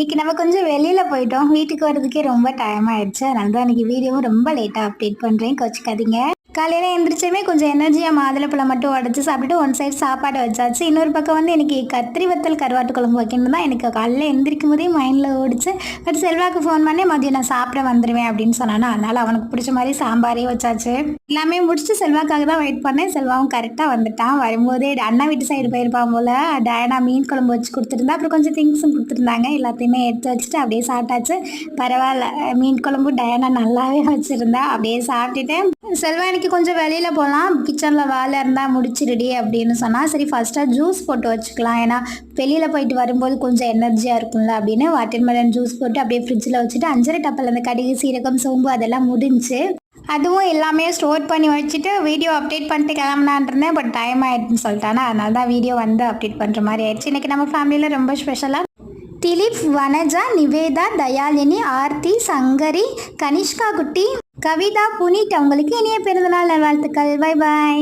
இன்னைக்கு நம்ம கொஞ்சம் வெளியில போயிட்டோம். வீட்டுக்கு வர்றதுக்கே ரொம்ப டைம் ஆயிடுச்சு. அதனால தான் இன்னைக்கு வீடியோவும் ரொம்ப லேட்டாக அப்டேட் பண்ணுறேன் கோச்சிக்காதீங்க. காலையில் எந்திரிச்சுமே கொஞ்சம் எனர்ஜியாக மாதுளப்பழம் மட்டும் உடச்சி சாப்பிட்டுட்டு ஒன் சைடு சாப்பாடு வச்சாச்சு. இன்னொரு பக்கம் வந்து எனக்கு கத்திரி வத்தல் கருவாட்டு குழம்பு வைக்கணும் தான் எனக்கு காலையில் எந்திரிக்கும் போதே மைண்டில் ஓடிச்சு. பட் செல்வாக்கு ஃபோன் பண்ணி மதியம் நான் சாப்பிட வந்துடுவேன் அப்படின்னு சொன்னானா. அதனால் அவனுக்கு பிடிச்ச மாதிரி சாம்பாரே வச்சாச்சு. எல்லாமே முடிச்சுட்டு செல்வாக்காக தான் வெயிட் பண்ணேன். செல்வாவும் கரெக்டாக வந்துட்டான். வரும்போதே அண்ணா வீட்டு சைடு போயிருப்பான் போல் டயனா மீன் குழம்பு வச்சு கொடுத்துருந்தா அப்புறம் கொஞ்சம் திங்ஸும் கொடுத்துருந்தாங்க. எல்லாத்தையுமே எடுத்து வச்சுட்டு அப்படியே சாப்பிட்டாச்சு. பரவாயில்ல. மீன் குழம்பு டயனா நல்லாவே வச்சுருந்தா அப்படியே சாப்பிட்டுட்டு செல்வா எனக்கு கொஞ்சம் வெளியில் போகலாம் கிச்சனில் வேலை இருந்தால் முடிச்சிருடி அப்படின்னு சொன்னால் சரி ஃபஸ்ட்டாக ஜூஸ் போட்டு வச்சுக்கலாம். ஏன்னா வெளியில் போயிட்டு வரும்போது கொஞ்சம் எனர்ஜியாக இருக்கும்ல அப்படின்னு வாட்டர்மெலன் ஜூஸ் போட்டு அப்படியே ஃப்ரிட்ஜில் வச்சுட்டு அஞ்சரை டப்பில் அந்த கடுகு சீரகம் சோம்பு அதெல்லாம் முடிஞ்சு அதுவும் எல்லாமே ஸ்டோர் பண்ணி வச்சுட்டு வீடியோ அப்டேட் பண்ணிட்டு கிளம்புனான் இருந்தேன். பட் டைம் ஆகிடுன்னு சொல்லிட்டானா அதனால தான் வீடியோ வந்து அப்டேட் பண்ணுற மாதிரி ஆயிடுச்சு. இன்றைக்கி நம்ம ஃபேமிலியில் ரொம்ப ஸ்பெஷலாக திலீப் வனஜா நிவேதா தயாலினி ஆர்த்தி சங்கரி கனிஷ்கா குட்டி கவிதா புனித் அவங்களுக்கு இனிய பிறந்தநாள் நல்வாழ்த்துக்கள். Bye bye